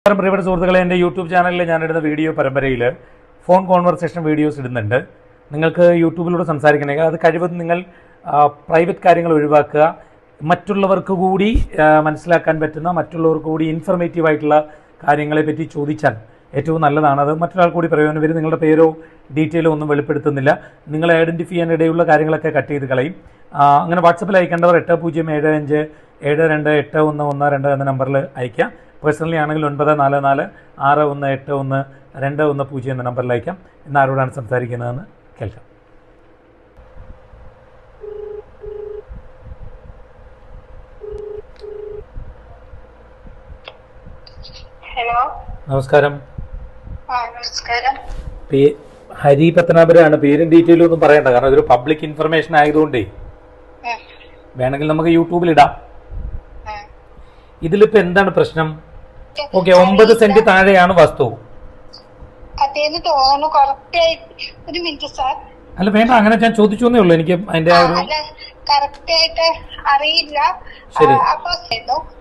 നമസ്കാരം പ്രിയപ്പെട്ട സുഹൃത്തുക്കളെ. എന്റെ യൂട്യൂബ് ചാനലിൽ ഞാനിടുന്ന വീഡിയോ പരമ്പരയിൽ ഫോൺ കോൺവെർസേഷൻ വീഡിയോസ് ഇടുന്നുണ്ട്. നിങ്ങൾക്ക് യൂട്യൂബിലൂടെ സംസാരിക്കണമെങ്കിൽ അത് കഴിവതും നിങ്ങൾ പ്രൈവറ്റ് കാര്യങ്ങൾ ഒഴിവാക്കുക. മറ്റുള്ളവർക്ക് കൂടി മനസ്സിലാക്കാൻ പറ്റുന്ന മറ്റുള്ളവർക്ക് കൂടി ഇൻഫർമേറ്റീവ് ആയിട്ടുള്ള കാര്യങ്ങളെ പറ്റി ചോദിച്ചാൽ ഏറ്റവും നല്ലതാണ്. അത് മറ്റൊരാൾ കൂടി പ്രയോജനം വരും നിങ്ങളുടെ പേരോ ഡീറ്റെയിലോ ഒന്നും വെളിപ്പെടുത്തുന്നില്ല. നിങ്ങളെ ഐഡന്റിഫൈ ചെയ്യാൻ ഇടയുള്ള കാര്യങ്ങളൊക്കെ കട്ട് ചെയ്ത് കളയും. അങ്ങനെ വാട്സപ്പിൽ അയക്കേണ്ടവർ എട്ട് പൂജ്യം ഏഴ് അഞ്ച് ഏഴ് രണ്ട് എട്ട് ഒന്ന് ഒന്ന് രണ്ട് എന്ന നമ്പറിൽ അയക്കാം പേഴ്സണലി ആണെങ്കിൽ ഒൻപത് നാല് നാല് ആറ് ഒന്ന് എട്ട് ഒന്ന് രണ്ട് ഒന്ന് പൂജ്യം എന്ന നമ്പറിൽ അയക്കാം ഇന്ന് ആരോടാണ് സംസാരിക്കുന്നതെന്ന് കേൾക്കാം. ഹലോ. നമസ്കാരം. ഹരി പത്തനാപുരാണ്. പേരും ഡീറ്റെയിലും ഒന്നും പറയണ്ട. കാരണം ഇതൊരു പബ്ലിക് ഇൻഫർമേഷൻ ആയതുകൊണ്ടേ. വേണമെങ്കിൽ നമുക്ക് യൂട്യൂബിൽ ഇടാം. ഉം. ഇതിലിപ്പോ എന്താണ് പ്രശ്നം? ഓക്കെ ഒമ്പത് സെന്റ് താഴെയാണ് വസ്തു. അതേന്ന് തോന്നുന്നു കറക്റ്റ് ഒരു മിനിറ്റ് സാർ അല്ല വേണ്ട അങ്ങനെ ഞാൻ ചോദിച്ചു എന്നേ ഉള്ളൂ. എനിക്ക് അതിന്റെ ആ ഒരു അല്ല കറക്റ്റ് ആയിട്ട് അറിയില്ല. ശരി. അപ്പൊ.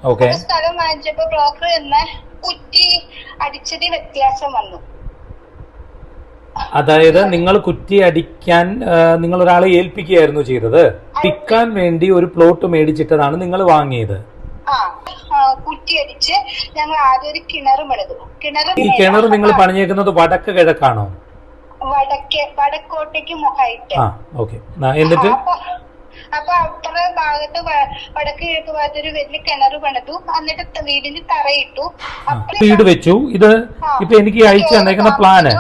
ഓക്കെ. അപ്പൊ സ്ഥലം വാങ്ങിച്ചപ്പോ ബ്രോക്കർ എന്ന കുറ്റി അടിച്ചത് വ്യത്യാസം വന്നു. അതായത് നിങ്ങൾ കുറ്റി അടിക്കാൻ ആ, നിങ്ങൾ ഒരാളെ ഏൽപ്പിക്കുകയായിരുന്നു ചെയ്തത്. പിക്കാൻ വേണ്ടി ഒരു പ്ലോട്ട് മേടിച്ചിട്ടതാണ് നിങ്ങൾ വാങ്ങിയത്. ആ. ആ, കുറ്റി അടിച്ച് ഞങ്ങൾ ആദ്യം ഒരു കിണറും എടുത്തു. കിണർ ഈ കിണർ നിങ്ങൾ പണിഞ്ഞേക്കുന്നത് വടക്ക് കിഴക്കാണോ? വടക്കേ വടക്കോട്ടേക്ക് മുഖായിട്ട് എന്നിട്ട്? അപ്പൊ അത്ര ഭാഗത്ത് വടക്ക് കിഴക്ക് ഭാഗത്ത് ഒരു വലിയ കിണർ പണിതു. എന്നിട്ട് വീടിന് തറയിട്ടു. വീട് വെച്ചു. ഇത് ഇപ്പൊ എനിക്ക് അയച്ചു തന്നേക്കുന്ന പ്ലാന്.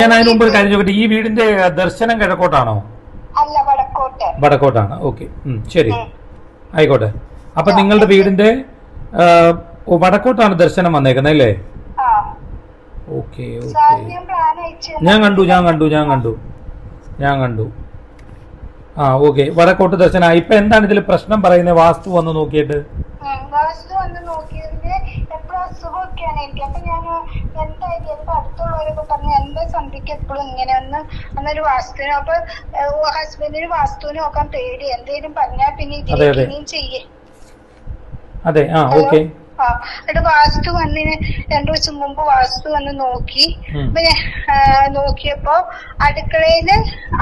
ഞാൻ അതിന് മുമ്പ് കാര്യം ചോദിക്കട്ടെ. ഈ വീടിന്റെ ദർശനം കിഴക്കോട്ടാണോ? അല്ല വടക്കോട്ട്. വടക്കോട്ടാണ്. ഓക്കെ. ശരി. ആയിക്കോട്ടെ. അപ്പൊ നിങ്ങളുടെ വീടിന്റെ വടക്കോട്ടാണ് ദർശനം വന്നേക്കുന്നത് അല്ലേ? Okay okay. ഞാൻ കണ്ടു ഞാൻ കണ്ടു ഞാൻ കണ്ടു. ഞാൻ കണ്ടു. ആ ഓക്കെ. വടക്കോട്ട് ദർശന. ഇപ്പൊ എന്താണ് ഇതിൽ പ്രശ്നം പറയുന്നത്? വാസ്തു വന്ന് നോക്കിയിട്ട്. വാസ്തു വന്ന് നോക്കിയതിൽ എപ്പോഴും അസുഖമൊക്കെയാണ് എനിക്ക് അപ്പൊ ഞാൻ എന്തായാലും എന്റെ അടുത്തുള്ളവരൊക്കെ പറഞ്ഞു എന്റെ സന്ധ്യക്ക് എപ്പോഴും ഇങ്ങനെ ഒന്ന് അന്നൊരു വാസ്തുവിന് അപ്പൊ ഹസ്ബൻഡിന് വാസ്തുവിന് നോക്കാൻ പേടി. എന്തേലും പറഞ്ഞാൽ പിന്നെ. ഇതിലേക്ക് ഇനിയും ചെയ്യേ. അതെ ആ ഓക്കെ. എന്നിട്ട് വാസ്തു വന്നിന് രണ്ടു ദിവസം മുമ്പ് വാസ്തു വന്ന് നോക്കി. പിന്നെ നോക്കിയപ്പോ അടുക്കളയിൽ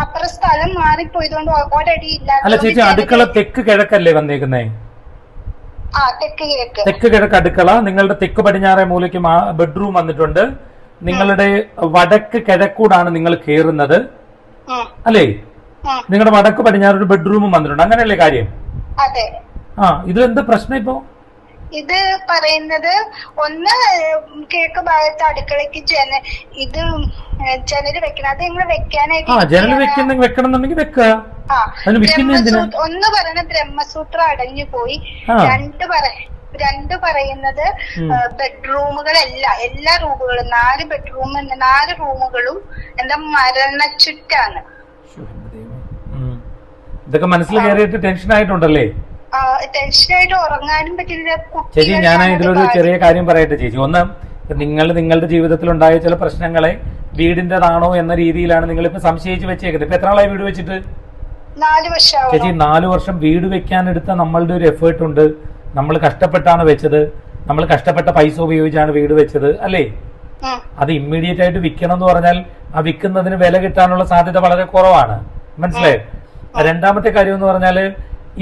അപ്പുറ സ്ഥലം മാറിപ്പോയതുകൊണ്ട് ഒരടി ഇല്ല അല്ല ചേച്ചി അടുക്കള തെക്ക് കിഴക്കല്ലേ വന്നേക്കുന്നേ? ആ തെക്ക് കിഴക്ക്. തെക്ക് കിഴക്ക് അടുക്കള. നിങ്ങളുടെ തെക്ക് പടിഞ്ഞാറേ മൂലയ്ക്ക് ബെഡ്റൂം വന്നിട്ടുണ്ട്. നിങ്ങളുടെ വടക്ക് കിഴക്കൂടാണ് നിങ്ങൾ കേറുന്നത്. അല്ലേ? നിങ്ങളുടെ വടക്ക് പടിഞ്ഞാറൊരു ബെഡ്റൂമും വന്നിട്ടുണ്ട്. അങ്ങനെയല്ലേ കാര്യം? ആ ഇതിലെന്താ എന്താ പ്രശ്നം ഇപ്പോ? ഇത് പറയുന്നത് ഒന്ന് കിഴക്ക് ഭാഗത്ത് അടുക്കളയ്ക്ക് ജന ഇത് ജനൽ വെക്കണം. അത് നിങ്ങൾ വെക്കാനായിട്ട് ആ ജനൽ. വെക്കുന്ന വെക്കണം എന്നുണ്ടെങ്കിൽ വെക്കുക ഒന്ന് പറയുന്നത് ബ്രഹ്മസൂത്രം അടഞ്ഞു പോയി. രണ്ട് പറ രണ്ട് പറയുന്നത് ബെഡ്റൂമുകളല്ല. എല്ലാ റൂമുകളും നാല് ബെഡ്റൂം നാല് റൂമുകളും എന്താ മരണച്ചുറ്റാണ്. ഇതൊക്കെ മനസ്സിൽ കയറിയിട്ട് ടെൻഷൻ ആയിട്ടുണ്ടല്ലേ ടെൻഷനായിട്ട് ഉറങ്ങാനും പറ്റില്ല ചേച്ചി ഞാൻ ഇതിലൊരു ചെറിയ കാര്യം പറയട്ടെ ചേച്ചി. ഒന്ന് നിങ്ങൾ നിങ്ങളുടെ ജീവിതത്തിൽ ഉണ്ടായ ചില പ്രശ്നങ്ങളെ വീടിന്റേതാണോ എന്ന രീതിയിലാണ് നിങ്ങൾ ഇപ്പൊ സംശയിച്ച് വെച്ചേക്കുന്നത്. ഇപ്പൊ എത്ര വീട് വെച്ചിട്ട്? ചേച്ചി നാലു വർഷം വീട് വെക്കാനെടുത്ത നമ്മളുടെ ഒരു എഫേർട്ട് ഉണ്ട്. നമ്മൾ കഷ്ടപ്പെട്ടാണ് വെച്ചത്. നമ്മൾ കഷ്ടപ്പെട്ട പൈസ ഉപയോഗിച്ചാണ് വീട് വെച്ചത് അല്ലേ? അത് ഇമ്മീഡിയറ്റ് ആയിട്ട് വിൽക്കണം എന്ന് പറഞ്ഞാൽ ആ വിൽക്കുന്നതിന് വില കിട്ടാനുള്ള സാധ്യത വളരെ കുറവാണ്. മനസ്സിലായോ? രണ്ടാമത്തെ കാര്യം എന്ന് പറഞ്ഞാൽ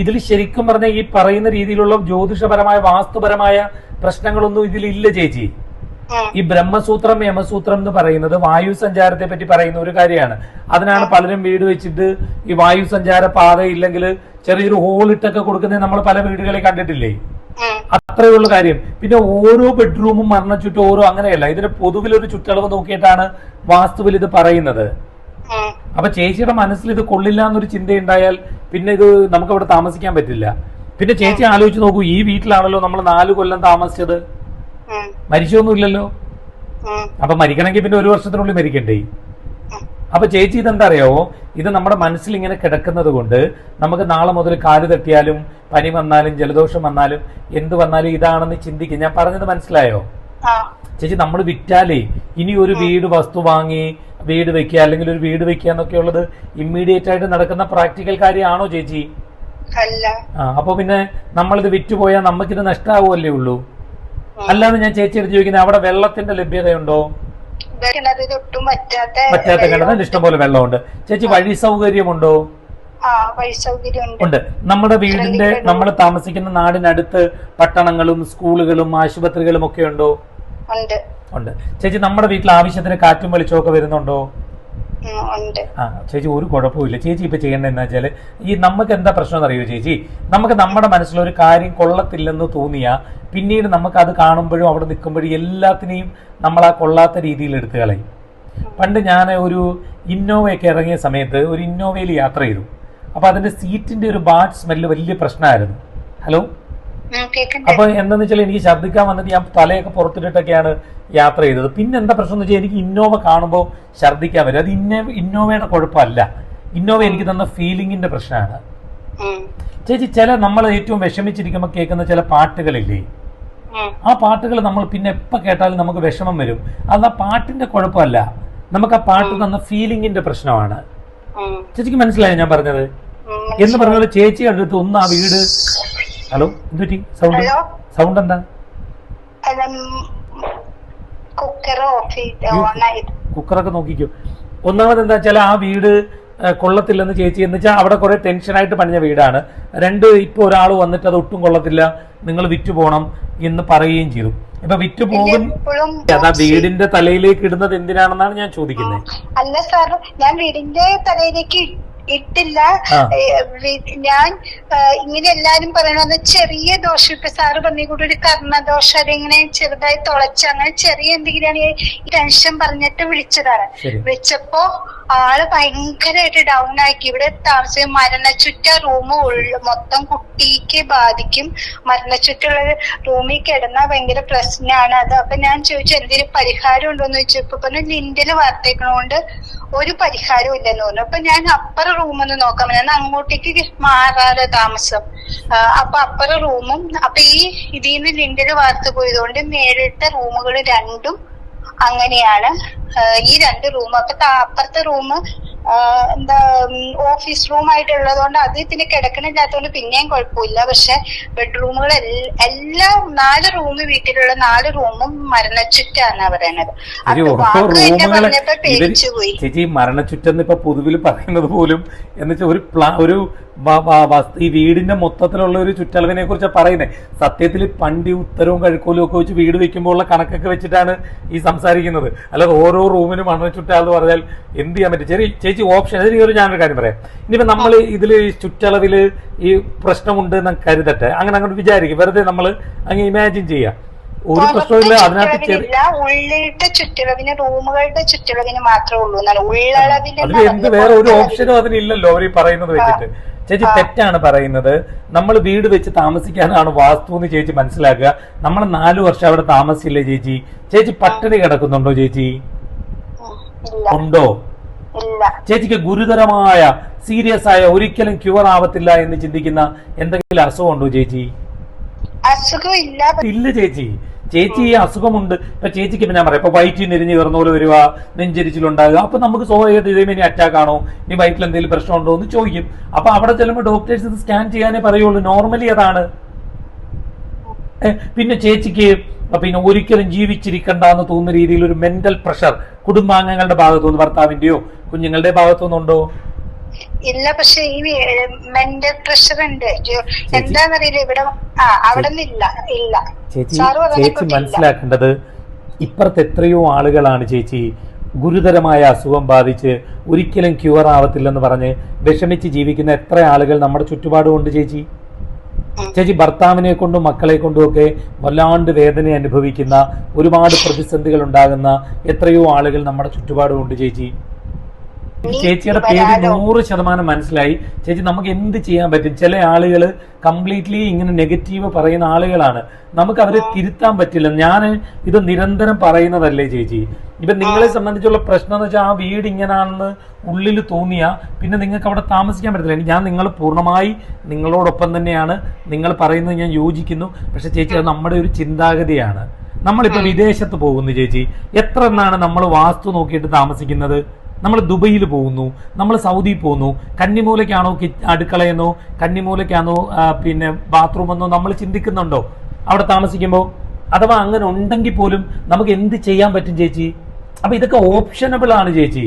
ഇതിൽ ശരിക്കും പറഞ്ഞ ഈ പറയുന്ന രീതിയിലുള്ള ജ്യോതിഷപരമായ വാസ്തുപരമായ പ്രശ്നങ്ങളൊന്നും ഇതിലില്ല ചേച്ചി. ഈ ബ്രഹ്മസൂത്രം യമസൂത്രം എന്ന് പറയുന്നത് വായു സഞ്ചാരത്തെ പറ്റി പറയുന്ന ഒരു കാര്യമാണ്. അതിനാണ് പലരും വീട് വെച്ചിട്ട് ഈ വായു സഞ്ചാര പാത ഇല്ലെങ്കിൽ ചെറിയൊരു ഹോളിട്ടൊക്കെ കൊടുക്കുന്നത് നമ്മൾ പല വീടുകളിൽ കണ്ടിട്ടില്ലേ? അത്രയുള്ള അത്രയേ ഉള്ളൂ കാര്യം. പിന്നെ ഓരോ ബെഡ്റൂമും മരണ ചുറ്റും ഓരോ അങ്ങനെയല്ല. ഇതിന്റെ പൊതുവിലൊരു ചുറ്റളവ് നോക്കിയിട്ടാണ് വാസ്തുവിൽ ഇത് പറയുന്നത്. അപ്പൊ ചേച്ചിയുടെ മനസ്സിൽ ഇത് കൊള്ളില്ല എന്നൊരു ചിന്തയുണ്ടായാൽ പിന്നെ ഇത് നമുക്ക് അവിടെ താമസിക്കാൻ പറ്റില്ല. പിന്നെ ചേച്ചി ആലോചിച്ച് നോക്കൂ ഈ വീട്ടിലാണല്ലോ നമ്മൾ നാല് കൊല്ലം താമസിച്ചത്. മരിച്ചൊന്നുമില്ലല്ലോ അപ്പൊ മരിക്കണമെങ്കിൽ പിന്നെ ഒരു വർഷത്തിനുള്ളിൽ മരിക്കണ്ടേ. അപ്പൊ ചേച്ചി ഇതെന്താ അറിയാവോ ഇത് നമ്മുടെ മനസ്സിൽ ഇങ്ങനെ കിടക്കുന്നത് കൊണ്ട് നമുക്ക് നാളെ മുതൽ കാൽ തട്ടിയാലും പനി വന്നാലും ജലദോഷം വന്നാലും എന്ത് വന്നാലും ഇതാണെന്ന് ചിന്തിക്കും. ഞാൻ പറഞ്ഞത് മനസ്സിലായോ? ചേച്ചി നമ്മൾ വിറ്റാലേ ഇനി ഒരു വീട് വസ്തു വാങ്ങി വീട് വെക്കുക അല്ലെങ്കിൽ ഒരു വീട് വെക്കുക എന്നൊക്കെ ഉള്ളത് ഇമ്മീഡിയറ്റ് ആയിട്ട് നടക്കുന്ന പ്രാക്ടിക്കൽ കാര്യമാണോ ചേച്ചി? അല്ല. ആ അപ്പൊ പിന്നെ നമ്മളിത് വിറ്റുപോയാൽ നമുക്കിത് നഷ്ടാവുമല്ലേ ഉള്ളൂ? അല്ലാതെ ഞാൻ ചേച്ചി എടുത്ത് ചോദിക്കുന്നത് അവിടെ വെള്ളത്തിന്റെ ലഭ്യതയുണ്ടോ? പറ്റാത്ത കിടന്ന് കിണറിൽ ഇഷ്ടംപോലെ വെള്ളമുണ്ട്. ചേച്ചി വഴി സൗകര്യമുണ്ടോ? ഉണ്ട്. നമ്മുടെ വീടിന്റെ നമ്മൾ താമസിക്കുന്ന നാടിനടുത്ത് പട്ടണങ്ങളും സ്കൂളുകളും ആശുപത്രികളും ഒക്കെ ഉണ്ടോ? ഉണ്ട്. ഉണ്ട്. ചേച്ചി നമ്മുടെ വീട്ടിൽ ആവശ്യത്തിന് കാറ്റും വെളിച്ചമൊക്കെ വരുന്നുണ്ടോ? ആ ചേച്ചി ഒരു കുഴപ്പമില്ല ചേച്ചി ഇപ്പൊ ചെയ്യേണ്ടത് എന്താ വെച്ചാൽ ഈ നമുക്ക് എന്താ പ്രശ്നം എന്നറിയോ ചേച്ചി? നമുക്ക് നമ്മുടെ മനസ്സിലൊരു കാര്യം കൊള്ളത്തില്ലെന്ന് തോന്നിയാ പിന്നീട് നമുക്ക് അത് കാണുമ്പോഴും അവിടെ നിൽക്കുമ്പോഴും എല്ലാത്തിനെയും നമ്മൾ ആ കൊള്ളാത്ത രീതിയിൽ എടുത്തു കളയും. പണ്ട് ഞാൻ ഒരു ഇന്നോവയൊക്കെ ഇറങ്ങിയ സമയത്ത് ഒരു ഇന്നോവയിൽ യാത്ര ചെയ്തു. അപ്പൊ അതിന്റെ സീറ്റിന്റെ ഒരു ബാഡ് സ്മെല്ല് വലിയ പ്രശ്നമായിരുന്നു. ഹലോ? അപ്പൊ എന്താന്ന് വെച്ചാൽ എനിക്ക് ഛർദ്ദിക്കാൻ വന്നിട്ട് ഞാൻ തലയൊക്കെ പുറത്തിട്ടിട്ടൊക്കെയാണ് യാത്ര ചെയ്തത്. പിന്നെ എന്താ പ്രശ്നം എന്ന് വെച്ചാൽ എനിക്ക് ഇന്നോവ കാണുമ്പോൾ ഛർദ്ദിക്കാൻ വരും. അത് ഇന്നോ ഇന്നോവയുടെ കുഴപ്പമല്ല. ഇന്നോവ എനിക്ക് തന്ന ഫീലിംഗിന്റെ പ്രശ്നമാണ്. ചേച്ചി ചില നമ്മൾ ഏറ്റവും വിഷമിച്ചിരിക്കുമ്പോൾ കേൾക്കുന്ന ചില പാട്ടുകളില്ലേ? ആ പാട്ടുകൾ നമ്മൾ പിന്നെ എപ്പോൾ കേട്ടാലും നമുക്ക് വിഷമം വരും. അത് ആ പാട്ടിന്റെ കുഴപ്പമല്ല. നമുക്ക് ആ പാട്ട് തന്ന ഫീലിംഗിന്റെ പ്രശ്നമാണ്. ചേച്ചിക്ക് മനസ്സിലായോ ഞാൻ പറഞ്ഞത്. എന്ന് പറഞ്ഞത് ചേച്ചി അടുത്ത് ഒന്ന് ആ വീട് ഹലോ എന്തുപറ്റി സൗണ്ട് സൗണ്ട് എന്താ? കുക്കറൊക്കെ നോക്കിക്കോ. ഒന്നാമത് എന്താ വെച്ചാൽ ആ വീട് കൊള്ളത്തില്ലെന്ന് ചേച്ചി എന്ന് വെച്ചാൽ അവിടെ കുറെ ടെൻഷനായിട്ട് പണിഞ്ഞ വീടാണ്. രണ്ട് ഇപ്പൊ ഒരാൾ വന്നിട്ട് അത് ഒട്ടും കൊള്ളത്തില്ല. നിങ്ങൾ വിറ്റു പോകണം എന്ന് പറയുകയും ചെയ്തു. ഇപ്പൊ വിറ്റ് പോകും അതാ വീടിന്റെ തലയിലേക്ക് ഇടുന്നത് എന്തിനാണെന്നാണ് ഞാൻ ചോദിക്കുന്നത്. അല്ല സാർ ഞാൻ വീടിന്റെ തലയിലേക്ക് ഇട്ടില്ല. ഞാൻ ഇങ്ങനെ എല്ലാരും പറയണെന്ന് ചെറിയ ദോഷം ഇപ്പൊ സാറ് പറഞ്ഞ കൂടെ ഒരു കർണദോഷം അതിങ്ങനെ ചെറുതായി തുളച്ച് അങ്ങനെ ചെറിയ എന്തെങ്കിലും ഈ ടെൻഷൻ പറഞ്ഞിട്ട് വിളിച്ചതാണ്. വെച്ചപ്പോ വിളിച്ചപ്പോ ആൾ ഭയങ്കരമായിട്ട് ഡൗൺ ആക്കി. ഇവിടെ താമസിച്ച മരണച്ചുറ്റ റൂം മൊത്തം കുട്ടിക്ക് ബാധിക്കും. മരണച്ചുറ്റുള്ള റൂമിൽ കിടന്നാൽ ഭയങ്കര പ്രശ്നമാണ് അത് അപ്പൊ ഞാൻ ചോദിച്ചു എന്തെങ്കിലും പരിഹാരം ഉണ്ടോ ഉണ്ടോന്ന് ഇപ്പൊ പറഞ്ഞു ലിൻഡിൽ വാർത്തേക്കണോണ്ട് ഒരു പരിഹാരവും ഇല്ലെന്ന് പറഞ്ഞു. അപ്പൊ ഞാൻ അപ്പർ റൂമൊന്ന് നോക്കാൻ ഞാൻ അങ്ങോട്ടേക്ക് മാറാറ് താമസം. അപ്പൊ അപ്പറ റൂമും അപ്പൊ ഈ ഇതിന്ന് ലിൻഡിൽ വാർത്ത പോയതുകൊണ്ട് മേളിലത്തെ റൂമുകൾ രണ്ടും അങ്ങനെയാണ്. ഈ രണ്ട് റൂം അപ്പൊ അപ്പുറത്തെ റൂം എന്താ ഓഫീസ് റൂം ആയിട്ടുള്ളത് കൊണ്ട് അത് ഇതിന് കിടക്കണില്ലാത്തതുകൊണ്ട് പിന്നെയും കുഴപ്പമില്ല. പക്ഷെ ബെഡ്റൂമുകൾ എല്ലാ നാല് റൂം വീട്ടിലുള്ള നാല് റൂമും മരണച്ചുറ്റാന്നാ പറയണത്. ചേച്ചി മരണച്ചുറ്റെന്ന് ഇപ്പൊ പൊതുവിൽ പറയുന്നത് പോലും എന്ന് വെച്ചാൽ ഒരു പ്ലാ ഒരു ഈ വീടിന്റെ മൊത്തത്തിലുള്ള ഒരു ചുറ്റളവിനെ കുറിച്ച് പറയുന്നത് സത്യത്തിൽ പണ്ടി ഉത്തരവും കഴുക്കോലും ഒക്കെ വെച്ച് വീട് വെക്കുമ്പോൾ ഉള്ള കണക്കൊക്കെ വെച്ചിട്ടാണ് ഈ സംസാരിക്കുന്നത്. അല്ലാതെ ഓരോ റൂമിനും മരണച്ചുറ്റാന്ന് പറഞ്ഞാൽ എന്ത് ചെയ്യാൻ പറ്റും? ചെറിയ ചേച്ചി ഓപ്ഷൻ അതിന് ഒരു ഞാനൊരു കാര്യം പറയാം. ഇനിയിപ്പോ നമ്മൾ ഇതിൽ ചുറ്റളവിൽ ഈ പ്രശ്നമുണ്ട് എന്ന് കരുതട്ടെ. അങ്ങനെ അങ്ങോട്ട് വിചാരിക്കും. വെറുതെ നമ്മൾ അങ്ങ് ഇമാജിൻ ചെയ്യാം. ഒരു പ്രശ്നമില്ല അതിനകത്ത് ഉള്ളിലെ ഉള്ളിലത്തെ ചുറ്റളവിന് റൂമുകളുടെ ചുറ്റളവിന് മാത്രമേ ഉള്ളൂ എന്നാണ്. ഉള്ളളവിൽ അതിൽ എന്ത് വേറെ ഒരു ഓപ്ഷനും അതിനില്ലല്ലോ അവർ ഈ പറയുന്നത് വെച്ചിട്ട്. ചേച്ചി തെറ്റാണ് പറയുന്നത്. നമ്മൾ വീട് വെച്ച് താമസിക്കാനാണ് വാസ്തു എന്ന് ചേച്ചി മനസ്സിലാക്കുക. നമ്മൾ നാലു വർഷം അവിടെ താമസിച്ചില്ലേ ചേച്ചി? ചേച്ചി പട്ടിണി കിടക്കുന്നുണ്ടോ ചേച്ചി? ഉണ്ടോ? ചേച്ചിക്ക് ഗുരുതരമായ സീരിയസ് ആയ ഒരിക്കലും ക്യൂർ ആവത്തില്ല എന്ന് ചിന്തിക്കുന്ന എന്തെങ്കിലും അസുഖം ഉണ്ടോ ചേച്ചി ഇല്ല ചേച്ചി. ചേച്ചി ഈ അസുഖമുണ്ട്. ഇപ്പൊ ചേച്ചിക്ക് ഇപ്പൊ ഞാൻ പറയാം. ഇപ്പൊ വയറ്റിൽ നിരിഞ്ഞ് കയറുന്ന പോലെ വരിക നെഞ്ചരിച്ചിലുണ്ടാകുക അപ്പൊ നമുക്ക് സ്വാഭാവികമായിട്ട് ഇതേ ഇനി അറ്റാക്ക് ആണോ? ഇനി വയറ്റിൽ എന്തെങ്കിലും പ്രശ്നമുണ്ടോ എന്ന് ചോദിക്കും. അപ്പൊ അവിടെ ചെല്ലുമ്പോൾ ഡോക്ടേഴ്സ് ഇത് സ്കാൻ ചെയ്യാനേ പറയുള്ളൂ. നോർമലി അതാണ് പിന്നെ ചേച്ചിക്ക് പിന്നെ ഒരിക്കലും ജീവിച്ചിരിക്കണ്ട എന്ന് തോന്നുന്ന രീതിയിൽ ഒരു മെന്റൽ പ്രഷർ കുടുംബാംഗങ്ങളുടെ ഭാഗത്തുനിന്ന് ഭർത്താവിന്റെയോ കുഞ്ഞുങ്ങളുടെ ഭാഗത്തുനിന്നുണ്ടോ? ഇല്ല പക്ഷെ ഈ മെന്റൽ പ്രഷർ ഉണ്ട്. എന്താണെന്നറിയില്ല എന്താന്നറിയില്ല ഇവിടെ ആ അവിടെ നിന്നില്ല ഇല്ല. ചേച്ചി ചേച്ചി മനസ്സിലാക്കേണ്ടത് ഇപ്പുറത്ത് എത്രയോ ആളുകളാണ് ചേച്ചി ഗുരുതരമായ അസുഖം ബാധിച്ച് ഒരിക്കലും ക്യൂർ ആവത്തില്ലെന്ന് പറഞ്ഞ് വിഷമിച്ച് ജീവിക്കുന്ന എത്ര ആളുകൾ നമ്മുടെ ചുറ്റുപാടുമുണ്ട് ചേച്ചി? ചേച്ചി ഭർത്താവിനെ കൊണ്ടും മക്കളെ കൊണ്ടും ഒക്കെ വല്ലാണ്ട് വേദന അനുഭവിക്കുന്ന ഒരുപാട് പ്രതിസന്ധികൾ ഉണ്ടാകുന്ന എത്രയോ ആളുകൾ നമ്മുടെ ചുറ്റുപാടുമുണ്ട് ചേച്ചി. ചേച്ചിയുടെ പേര്. നൂറ് ശതമാനം മനസ്സിലായി. ചേച്ചി നമുക്ക് എന്ത് ചെയ്യാൻ പറ്റും? ചില ആളുകൾ കംപ്ലീറ്റ്ലി ഇങ്ങനെ നെഗറ്റീവ് പറയുന്ന ആളുകളാണ്. നമുക്ക് അവരെ തിരുത്താൻ പറ്റില്ല. ഞാൻ ഇത് നിരന്തരം പറയുന്നതല്ലേ ചേച്ചി. ഇപ്പൊ നിങ്ങളെ സംബന്ധിച്ചുള്ള പ്രശ്നം എന്ന് വെച്ചാൽ ആ വീട് ഇങ്ങനാണെന്ന് ഉള്ളിൽ തോന്നിയ പിന്നെ നിങ്ങൾക്ക് അവിടെ താമസിക്കാൻ പറ്റത്തില്ല. ഞാൻ നിങ്ങൾ പൂർണമായി നിങ്ങളോടൊപ്പം തന്നെയാണ്. നിങ്ങൾ പറയുന്നത് ഞാൻ യോജിക്കുന്നു. പക്ഷെ ചേച്ചി അത് നമ്മുടെ ഒരു ചിന്താഗതിയാണ്. നമ്മളിപ്പോ വിദേശത്ത് പോകുന്നു ചേച്ചി. എത്ര നമ്മൾ വാസ്തു നോക്കിയിട്ട് താമസിക്കുന്നത്? നമ്മൾ ദുബൈയിൽ പോകുന്നു നമ്മൾ സൗദിയിൽ പോകുന്നു കന്നിമൂലയ്ക്കാണോ അടുക്കളയെന്നോ കന്നിമൂലയ്ക്കാണോ പിന്നെ ബാത്റൂം എന്നോ നമ്മൾ ചിന്തിക്കുന്നുണ്ടോ? അവിടെ താമസിക്കുമ്പോൾ അഥവാ അങ്ങനെ ഉണ്ടെങ്കിൽ പോലും നമുക്ക് എന്ത് ചെയ്യാൻ പറ്റും ചേച്ചി? അപ്പൊ ഇതൊക്കെ ഓപ്ഷനബിൾ ആണ് ചേച്ചി.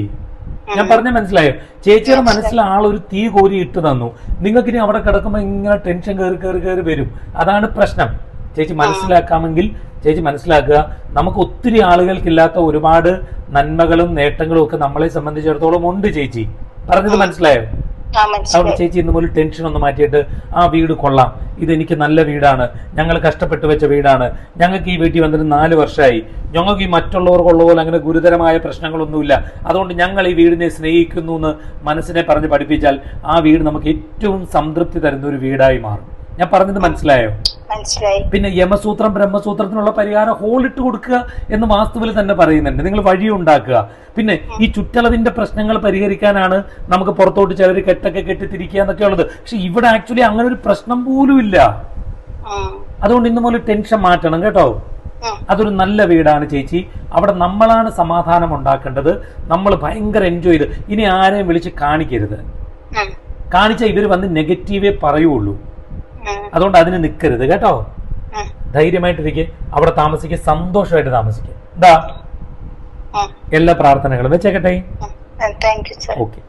ഞാൻ പറഞ്ഞ മനസ്സിലായോ? ചേച്ചിയുടെ മനസ്സിൽ ഒരു തീ കോരി ഇട്ട് തന്നു. നിങ്ങൾക്ക് ഇനി അവിടെ കിടക്കുമ്പോൾ ഇങ്ങനെ ടെൻഷൻ കയറി കയറി കയറി വരും. അതാണ് പ്രശ്നം. ചേച്ചി മനസ്സിലാക്കാമെങ്കിൽ ചേച്ചി മനസ്സിലാക്കുക നമുക്ക് ഒത്തിരി ആളുകൾക്കില്ലാത്ത ഒരുപാട് നന്മകളും നേട്ടങ്ങളും ഒക്കെ നമ്മളെ സംബന്ധിച്ചിടത്തോളം ഉണ്ട് ചേച്ചി. പറഞ്ഞത് മനസ്സിലായോ? അതുകൊണ്ട് മനസ്സിലായി. ചേച്ചി ഇന്ന് മുതൽ ടെൻഷൻ ഒന്ന് മാറ്റിയിട്ട് ആ വീട് കൊള്ളാം. ഇതെനിക്ക് നല്ല വീടാണ്. ഞങ്ങൾ കഷ്ടപ്പെട്ട് വെച്ച വീടാണ്. ഞങ്ങൾക്ക് ഈ വീട്ടിൽ വന്നിട്ട് നാല് വർഷമായി. ഞങ്ങൾക്ക് ഈ മറ്റുള്ളവർക്കുള്ള പോലെ അങ്ങനെ ഗുരുതരമായ പ്രശ്നങ്ങളൊന്നുമില്ല. അതുകൊണ്ട് ഞങ്ങൾ ഈ വീടിനെ സ്നേഹിക്കുന്നു എന്ന് മനസ്സിനെ പറഞ്ഞ് പഠിപ്പിച്ചാൽ ആ വീട് നമുക്ക് ഏറ്റവും സംതൃപ്തി തരുന്ന ഒരു വീടായി മാറും. ഞാൻ പറഞ്ഞത് മനസ്സിലായോ? മനസ്സിലായി. പിന്നെ യമസൂത്രം ബ്രഹ്മസൂത്രത്തിനുള്ള പരിഹാരം ഹോൾ ഇട്ട് കൊടുക്കുക എന്ന് വാസ്തുവിൽ തന്നെ പറയുന്നുണ്ട്. നിങ്ങൾ വഴി ഉണ്ടാക്കുക. പിന്നെ ഈ ചുറ്റളവിന്റെ പ്രശ്നങ്ങൾ പരിഹരിക്കാനാണ് നമുക്ക് പുറത്തോട്ട് ചിലർ കെട്ടൊക്കെ കെട്ടിത്തിരിക്കുക എന്നൊക്കെ ഉള്ളത്. പക്ഷെ ഇവിടെ ആക്ച്വലി അങ്ങനെ ഒരു പ്രശ്നം പോലും ഇല്ല. അതുകൊണ്ട് ഇന്ന് മുതൽ ടെൻഷൻ മാറ്റണം കേട്ടോ. അതൊരു നല്ല വീടാണ് ചേച്ചി. അവിടെ നമ്മളാണ് സമാധാനം ഉണ്ടാക്കേണ്ടത്. നമ്മൾ ഭയങ്കര എൻജോയ് ചെയ്ത്. ഇനി ആരെയും വിളിച്ച് കാണിക്കരുത്. കാണിച്ചാൽ കാണിച്ച ഇവർ വന്ന് നെഗറ്റീവേ പറയുള്ളൂ. അതുകൊണ്ട് അതിന് നിൽക്കരുത് കേട്ടോ. ധൈര്യമായിട്ടിരിക്കെ. അവിടെ താമസിക്കുക സന്തോഷമായിട്ട് താമസിക്കുക എന്താ എല്ലാ പ്രാർത്ഥനകളും വെച്ചേക്കട്ടെ. ഓക്കെ